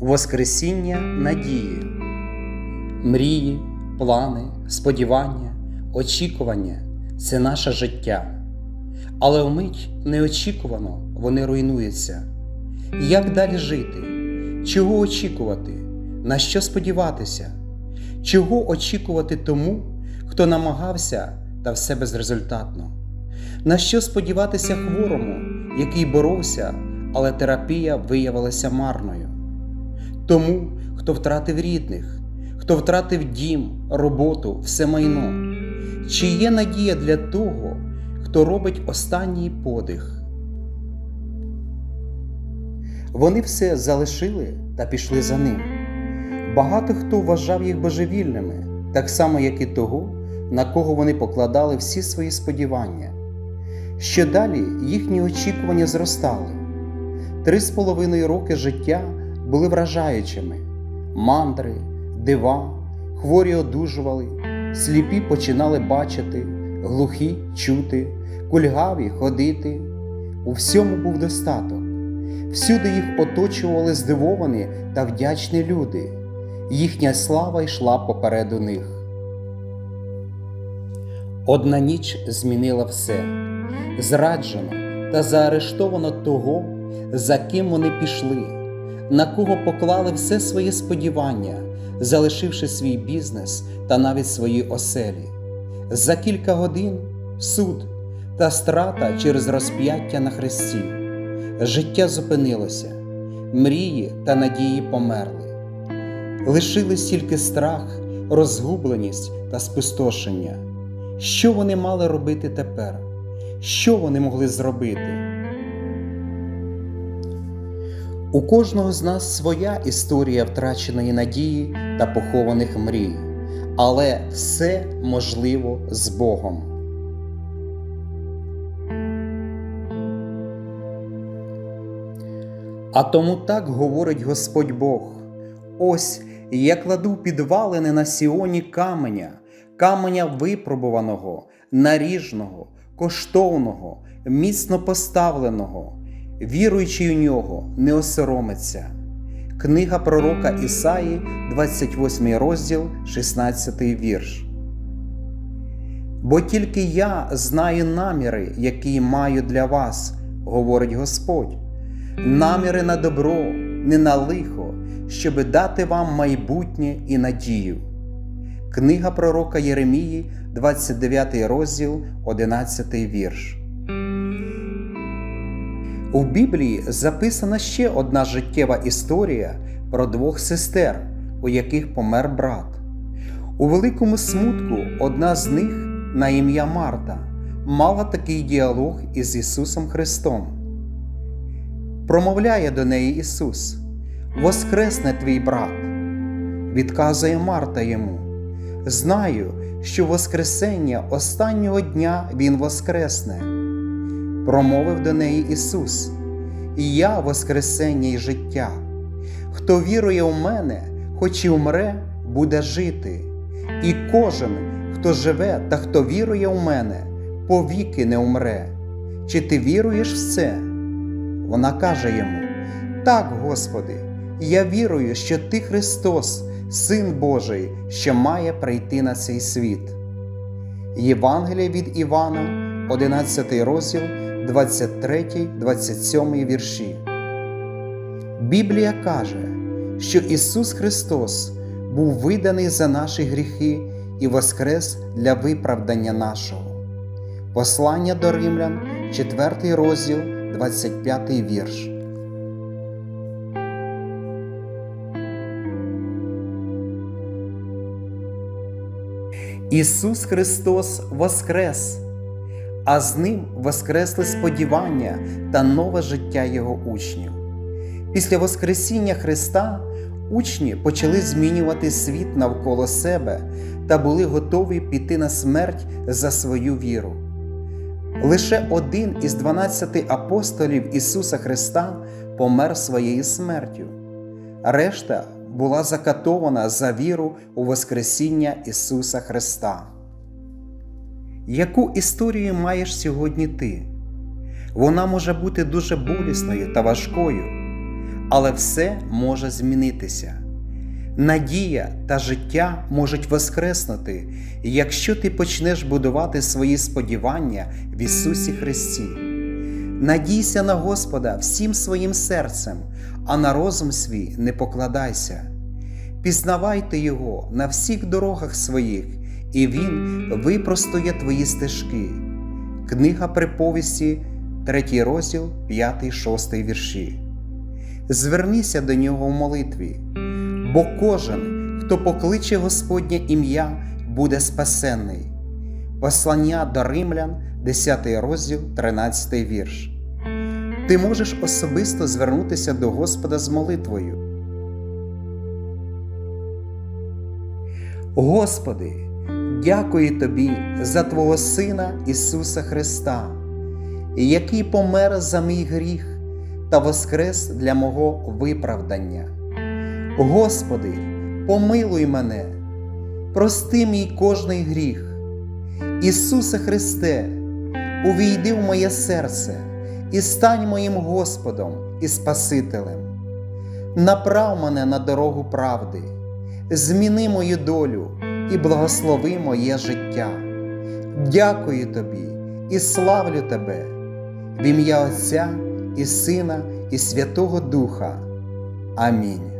Воскресіння надії, мрії, плани, сподівання, очікування це наше життя. Але вмить неочікувано вони руйнуються. Як далі жити? Чого очікувати? На що сподіватися? Чого очікувати тому, хто намагався та все безрезультатно? На що сподіватися хворому, який боровся, але терапія виявилася марною? Тому, хто втратив рідних, хто втратив дім, роботу, все майно. Чи є надія для того, хто робить останній подих? Вони все залишили та пішли за ним. Багато хто вважав їх божевільними, так само, як і того, на кого вони покладали всі свої сподівання. Що далі їхні очікування зростали. Три з половиною роки життя були вражаючими. Мандри, дива, хворі одужували, сліпі починали бачити, глухі чути, кульгаві ходити. У всьому був достаток. Всюди їх оточували здивовані та вдячні люди. Їхня слава йшла попереду них. Одна ніч змінила все. Зраджено та заарештовано того, за ким вони пішли, на кого поклали все своє сподівання, залишивши свій бізнес та навіть свої оселі. За кілька годин суд та страта через розп'яття на хресті. Життя зупинилося, мрії та надії померли. Лишились тільки страх, розгубленість та спустошення. Що вони мали робити тепер? Що вони могли зробити? У кожного з нас своя історія втраченої надії та похованих мрій, але все можливо з Богом. А тому так говорить Господь Бог: ось я кладу підвалини на сіоні каменя, каменя випробуваного, наріжного, коштовного, міцно поставленого, віруючий у нього не осоромиться. Книга пророка Ісаї, 28 розділ, 16 вірш. Бо тільки я знаю наміри, які маю для вас, говорить Господь, наміри на добро, не на лихо, щоби дати вам майбутнє і надію. Книга пророка Єремії, 29 розділ, 11 вірш. У Біблії записана ще одна життєва історія про двох сестер, у яких помер брат. У великому смутку одна з них, на ім'я Марта, мала такий діалог із Ісусом Христом. Промовляє до неї Ісус: Воскресне твій брат. Відказує Марта йому. Знаю, що Воскресення останнього дня Він воскресне. Промовив до неї Ісус, і я Воскресення й життя. Хто вірує в мене, хоч і умре, буде жити, і кожен, хто живе та хто вірує в мене, повіки не умре. Чи ти віруєш в це? Вона каже йому: Так, Господи, я вірую, що Ти Христос, Син Божий, що має прийти на цей світ. Євангелія від Івана, 11 розділ, 23, 27 вірші. Біблія каже, що Ісус Христос був виданий за наші гріхи і воскрес для виправдання нашого. Послання до Римлян, 4 розділ, 25 вірш. Ісус Христос Воскрес, а з Ним воскресли сподівання та нове життя Його учнів. Після Воскресіння Христа учні почали змінювати світ навколо себе та були готові піти на смерть за свою віру. Лише один із дванадцяти апостолів Ісуса Христа помер своєю смертю. Решта була закатована за віру у Воскресіння Ісуса Христа. Яку історію маєш сьогодні ти? Вона може бути дуже болісною та важкою, але все може змінитися. Надія та життя можуть воскреснути, якщо ти почнеш будувати свої сподівання в Ісусі Христі. Надійся на Господа всім своїм серцем, а на розум свій не покладайся. Пізнавайте Його на всіх дорогах своїх, і Він випростує твої стежки. Книга приповісті, 3 розділ, 5-6 вірші. Звернися до нього в молитві, бо кожен, хто покличе Господнє ім'я, буде спасенний. Послання до римлян, 10 розділ, 13 вірш. Ти можеш особисто звернутися до Господа з молитвою. Господи, дякую Тобі за Твого Сина Ісуса Христа, який помер за мій гріх та воскрес для мого виправдання. Господи, помилуй мене, прости мій кожний гріх. Ісусе Христе, увійди в моє серце і стань моїм Господом і Спасителем. Направ мене на дорогу правди, зміни мою долю і благослови моє життя. Дякую тобі і славлю тебе в ім'я Отця і Сина і Святого Духа. Амінь.